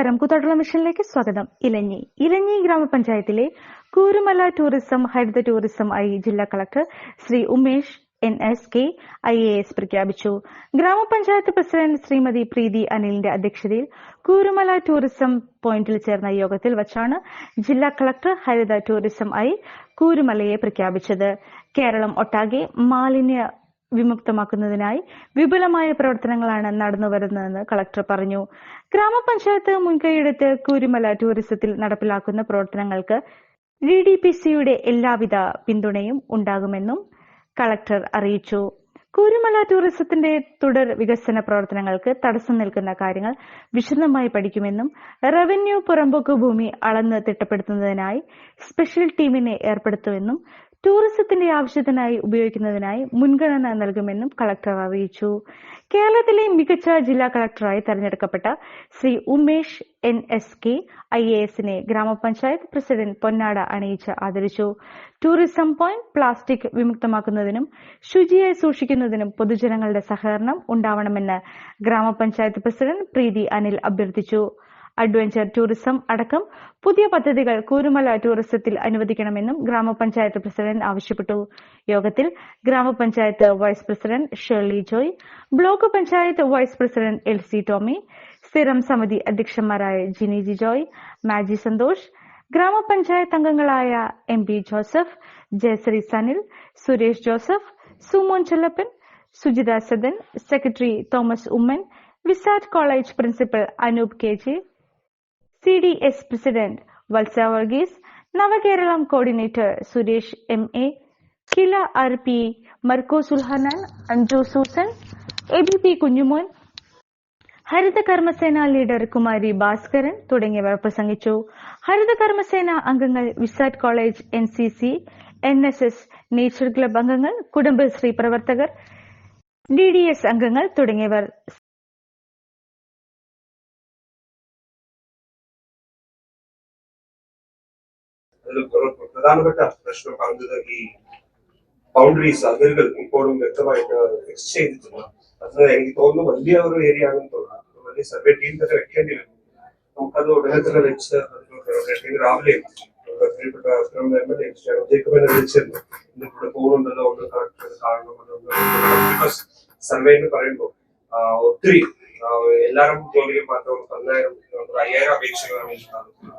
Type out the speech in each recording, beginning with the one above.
നമസ്കാരം. കൂത്താട്ടുള്ള മിഷനിലേക്ക് സ്വാഗതം. ഇലഞ്ഞി. ഇലഞ്ഞി ഗ്രാമപഞ്ചായത്തിലെ കൂരുമല ടൂറിസം ഹരിത ടൂറിസം ഐ ജില്ലാ collector Shri Umesh N S K I A S പ്രഖ്യാപിച്ചു. ഗ്രാമപഞ്ചായത്ത് പ്രസിഡന്റ് ശ്രീമതി പ്രീതി അനിലിന്റെ അധ്യക്ഷതയിൽ കൂരുമല ടൂറിസം പോയിന്റിൽ ചേർന്ന യോഗത്തിൽ വച്ചാണ് ജില്ലാ കളക്ടർ ഹരിത ടൂറിസം ഐ കൂരുമലയെ പ്രഖ്യാപിച്ചത്. കേരളം ഒട്ടാകെ മാലിന്യ വിമുക്തമാക്കുന്നതിനായി വിപുലമായ പ്രവർത്തനങ്ങളാണ് നടന്നുവരുന്നതെന്ന് കളക്ടർ പറഞ്ഞു. ഗ്രാമപഞ്ചായത്ത് മുൻകൈയെടുത്ത് കുരുമല ടൂറിസത്തിൽ നടപ്പിലാക്കുന്ന പ്രവർത്തനങ്ങൾക്ക് ഡി ഡി പി സിയുടെ എല്ലാവിധ പിന്തുണയും ഉണ്ടാകുമെന്നും കളക്ടർ അറിയിച്ചു. കുരുമല ടൂറിസത്തിന്റെ തുടർ വികസന പ്രവർത്തനങ്ങൾക്ക് തടസ്സം നിൽക്കുന്ന കാര്യങ്ങൾ വിശദമായി പഠിക്കുമെന്നും റവന്യൂ പുറമ്പോക്ക് ഭൂമി അളന്ന് തിട്ടപ്പെടുത്തുന്നതിനായി സ്പെഷ്യൽ ടീമിനെ ഏർപ്പെടുത്തുമെന്നും ടൂറിസത്തിന്റെ ആവശ്യത്തിനായി ഉപയോഗിക്കുന്നതിനായി മുൻഗണന നൽകുമെന്നും കളക്ടർ അറിയിച്ചു. കേരളത്തിലെ മികച്ച ജില്ലാ കളക്ടറായി തെരഞ്ഞെടുക്കപ്പെട്ട Shri Umesh N S K I A എസിനെ ഗ്രാമപഞ്ചായത്ത് പ്രസിഡന്റ് പൊന്നാട അണിയിച്ച് ആദരിച്ചു. ടൂറിസം പോയിന്റ് പ്ലാസ്റ്റിക് വിമുക്തമാക്കുന്നതിനും ശുചിയായി സൂക്ഷിക്കുന്നതിനും പൊതുജനങ്ങളുടെ സഹകരണം ഉണ്ടാവണമെന്ന് ഗ്രാമപഞ്ചായത്ത് പ്രസിഡന്റ് പ്രീതി അനിൽ അഭ്യർത്ഥിച്ചു. അഡ്വഞ്ചർ ടൂറിസം അടക്കം പുതിയ പദ്ധതികൾ കൂരുമല ടൂറിസത്തിൽ അനുവദിക്കണമെന്നും ഗ്രാമപഞ്ചായത്ത് പ്രസിഡന്റ് ആവശ്യപ്പെട്ടു. യോഗത്തിൽ ഗ്രാമപഞ്ചായത്ത് vice president Shirley Joy block panchayat vice president L C Tomy സ്ഥിരം സമിതി അധ്യക്ഷന്മാരായ ജിനി ജി ജോയ് മാജി സന്തോഷ് ഗ്രാമപഞ്ചായത്ത് അംഗങ്ങളായ M P Joseph Jayasree Sanil Suresh Joseph Sumon Chellappan Sujitha Sadan secretary Thomas Oommen VISAT college principal Anoop K J C D S president Valsa Varghese Navakeralam coordinator Suresh M A Kila R P Marco Sulhanan Anju Susan A B P Kunjumon Haritha Karmasena leader Kumari Bhaskaran തുടങ്ങിയവർ പ്രസംഗിച്ചു. ഹരിത കർമ്മസേന അംഗങ്ങൾ VISAT college N C C N S S nature club അംഗങ്ങൾ കുടുംബശ്രീ പ്രവർത്തകർ D D S അംഗങ്ങൾ തുടങ്ങിയവർ പ്രധാനപ്പെട്ട പ്രശ്നം പറഞ്ഞത് ഈ ബൗണ്ടറീസ് അതിരുകൾ ഇപ്പോഴും വ്യക്തമായിട്ട് ഫിക്സ് ചെയ്തിട്ടില്ല. അത് എനിക്ക് തോന്നുന്നു വലിയ ഒരു ഏരിയ ആണെന്ന് തോന്നുന്നു. വലിയ സർവേ ടീം തന്നെ വെക്കേണ്ടി വരും നമുക്കത് ഉടനെ തന്നെ വെച്ച് അതിനൊക്കെ രാവിലെ പ്രിയപ്പെട്ട എം എൽ എ ജേക്കബിനെ വിളിച്ചിരുന്നു. ഇന്ന് ഇവിടെ പോകുന്നുണ്ടല്ലോ ഒന്ന് കാണണം ബിക്കോസ് സർവേ എന്ന് പറയുമ്പോൾ ഒത്തിരി എല്ലാവരും ജോലിയിൽ മാത്രം പതിനായിരം അയ്യായിരം അപേക്ഷകളാണ്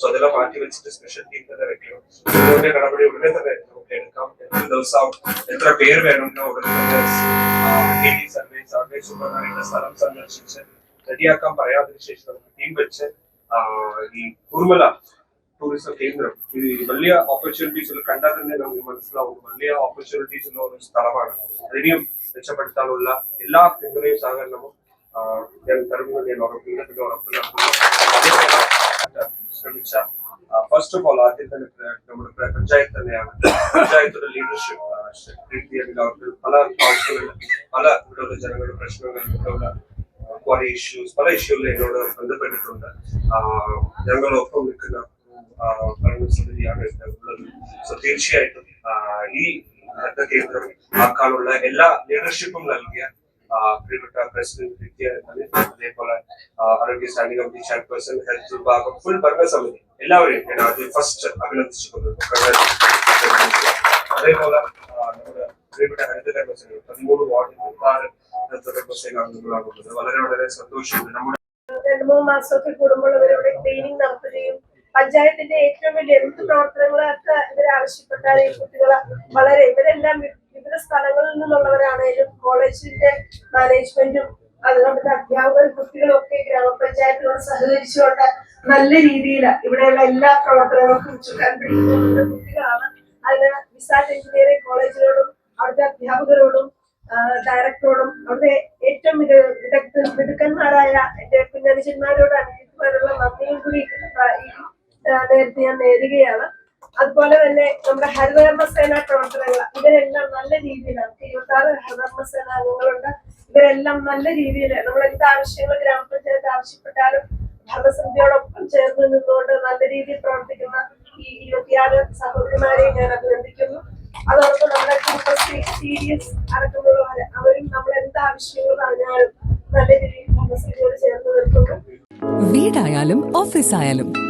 സോ അതെല്ലാം മാറ്റി വെച്ചിട്ട് സ്പെഷ്യൽ ടീം തന്നെ വെക്കണം. ഇതിന്റെ നടപടി ഉടനെ തന്നെ നമുക്ക് എടുക്കാം. എത്ര ദിവസം എത്ര പേര് വേണം ഉടനെ തന്നെ സർവേ സർവേ സൂപ്പർമാരുടെ സ്ഥലം സന്ദർശിച്ച് റെഡിയാക്കാൻ പറയാതിന് ശേഷം നമുക്ക് ടീം വെച്ച് ഈ കുറുമല ടൂറിസം കേന്ദ്രം. ഇത് വലിയ ഓപ്പർച്യൂണിറ്റീസ് കണ്ടാൽ തന്നെ നമുക്ക് മനസ്സിലാവും. വലിയ ഓപ്പർച്യൂണിറ്റീസ് ഉള്ള ഒരു സ്ഥലമാണ്. അതിനെയും മെച്ചപ്പെടുത്താനുള്ള എല്ലാ പിന്തുണയും സഹകരണവും ഞാൻ തരുമെന്ന് ഞാൻ ഉറപ്പില്ല പിന്നെ ഉറപ്പ് നൽകുന്നു അതേപോലെ ശ്രമിച്ച ഫസ്റ്റ് ഓഫ് ഓൾ ആദ്യം തന്നെ പ്ര- നമ്മുടെ പ്ര- പഞ്ചായത്ത് തന്നെയാണ് പഞ്ചായത്തിന്റെ ലീഡർഷിപ്പ് അവർക്ക് പല ആവശ്യങ്ങളിൽ പല ഇവിടെയുള്ള ജനങ്ങളുടെ പ്രശ്നങ്ങൾ ഇവിടെയുള്ള കുറെ ഇഷ്യൂസ് പല ഇഷ്യൂകളിൽ എന്നോട് ബന്ധപ്പെട്ടിട്ടുണ്ട് ആഹ് ഞങ്ങളൊപ്പം നിൽക്കുന്ന ആ, ഭരണസമിതിയാണ് ഇവിടെ ഉള്ളത് സോ തീർച്ചയായിട്ടും ആഹ് ഈ ഹരിത കേന്ദ്രം ആക്കാനുള്ള എല്ലാ ലീഡർഷിപ്പും നൽകിയ ആഹ് പ്രിയപ്പെട്ട പ്രസിഡന്റ് വിദ്യ അതേപോലെ ആരോഗ്യ സൈനിക കമ്മിറ്റി ചെയർപേഴ്സൺ ഹെൽത്ത് വിഭാഗം ഫുൾ ഭരണസമിതി എല്ലാവരെയും ഞാൻ ആദ്യം ഫസ്റ്റ് അഭിനന്ദിച്ചുകൊള്ളുന്നു. അതേപോലെ നമ്മുടെ പ്രിയപ്പെട്ട ഹരിത കർമ്മസേന പതിമൂന്ന് വാർഡിൽ മുപ്പത്താറ് ഹരിത കർമ്മസേന അംഗങ്ങളാണുള്ളത് വളരെ വളരെ സന്തോഷമുണ്ട്. നമ്മുടെ രണ്ട് മൂന്ന് മാസമൊക്കെ കൂടുമ്പോൾ ഇവരിവിടെ ക്ലീനിങ് നടത്തുകയും പഞ്ചായത്തിന്റെ ഏറ്റവും വലിയ എന്ത് പ്രവർത്തനങ്ങളൊക്കെ ഇവർ ആവശ്യപ്പെട്ടാൽ ഈ കുട്ടികളെ വളരെ ഇവരെല്ലാം വിവിധ സ്ഥലങ്ങളിൽ നിന്നുള്ളവരാണേലും കോളേജിന്റെ മാനേജ്മെന്റും അതുകൊണ്ട് അധ്യാപകരും കുട്ടികളും ഒക്കെ ഗ്രാമപഞ്ചായത്തിനോട് സഹകരിച്ചുകൊണ്ട് നല്ല രീതിയിൽ ഇവിടെയുള്ള എല്ലാ പ്രവർത്തനങ്ങൾക്കും ചുക്കാൻ പിടിക്കുന്ന കുട്ടികളാണ്. അതിന് വിസാറ്റ് എഞ്ചിനീയറിംഗ് കോളേജിനോടും അവിടുത്തെ അധ്യാപകരോടും ഡയറക്ടറോടും അവിടുത്തെ ഏറ്റവും വിദഗ്ധ മിടുക്കന്മാരായ എന്റെ കുഞ്ഞനുജന്മാരോട് അനുജന്മാരോടുള്ള നന്ദിയും കൂടി നേരത്തെ ഞാൻ നേരുകയാണ്. അതുപോലെ തന്നെ നമ്മുടെ ഹരിതകർമ്മസേന പ്രവർത്തനങ്ങൾ ഇവരെല്ലാം നല്ല രീതിയിലാണ്. ഇരുപത്തി ആറ് ഹരിതകർമ്മസേന അംഗങ്ങളുണ്ട്. ഇവരെല്ലാം നല്ല രീതിയിൽ നമ്മൾ എന്ത് ആവശ്യങ്ങൾ ഗ്രാമപഞ്ചായത്ത് ആവശ്യപ്പെട്ടാലും ഭരണസമിതിയോടൊപ്പം ചേർന്ന് നിന്നുകൊണ്ട് നല്ല രീതിയിൽ പ്രവർത്തിക്കുന്ന ഈ ഇരുപത്തിയാറ് സഹോദരിമാരെ ഞാൻ അഭിനന്ദിക്കുന്നു. അതോടൊപ്പം നമ്മുടെ കുടുംബശ്രീ എസ് അടക്കമുള്ളവര് അവരും നമ്മൾ എന്ത് ആവശ്യങ്ങൾ പറഞ്ഞാലും നല്ല രീതിയിൽ ഭരണസമിതിയോട് ചേർന്ന് നിൽക്കുന്നു. വീടായാലും ഓഫീസായാലും